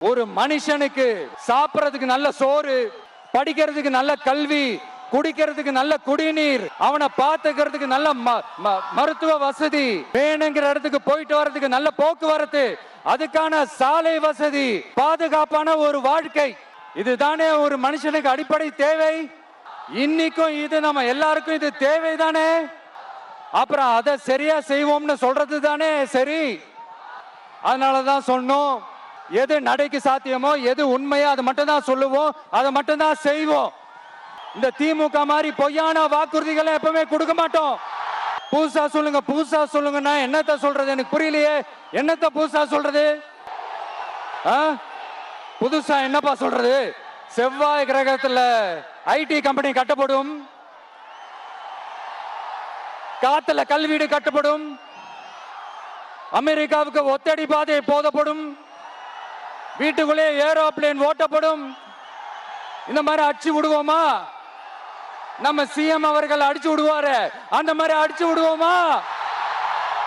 ஒரு மனுஷனுக்கு சாப்பிடறதுக்கு நல்ல சோறு படிக்கிறதுக்கு நல்ல கல்வி குடிக்கிறதுக்கு நல்ல குடிநீர் அவனை பார்த்துக்கிறதுக்கு நல்ல ம- ம- மருத்துவ வசதி வேணுங்கிற இடத்துக்கு போயிட்டு வர்றதுக்கு நல்ல போக்குவரத்து அதுக்கான சாலை வசதி பாதுகாப்பான ஒரு வாழ்க்கை. இதுதானே ஒரு மனுஷனுக்கு அடிப்படை தேவை? இன்னைக்கும் இது நம்ம எல்லாருக்கும் இது தேவைதானே? அப்புறம் அதை சரியா செய்வோம்னு சொல்றது தானே சரி? அதனாலதான் சொன்னோம். எது நடைக்கு சாத்தியமோ எது உண்மையோ அதை மட்டும் தான் சொல்லுவோம் அதை மட்டும் தான் செய்வோம். இந்த திமுக மாதிரி பொய்யான வாக்குறுதிகளை எப்பவுமே கொடுக்க மாட்டோம். புதுசா சொல்லுங்க புதுசா சொல்லுங்கன்னா என்னத்த சொல்றது எனக்கு புரியலையே. என்னத்த புதுசா சொல்றது? ஆ? புதுசா என்னப்பா சொல்றது? செவ்வாய் கிரகத்துல ஐடி கம்பெனி கட்டப்படும். காத்துல கல்வீடு கட்டப்படும். அமெரிக்காவுக்கு ஒத்தடி பாதை போதப்படும். வீட்டுக்குள்ளே ஏரோப்ளேன் ஓட்டப்படும். இந்த மாதிரி அடிச்சு விடுவோமா? நம்ம சிஎம் அவர்கள் அடிச்சு விடுவாரு. அந்த மாதிரி அடிச்சு விடுவோமா?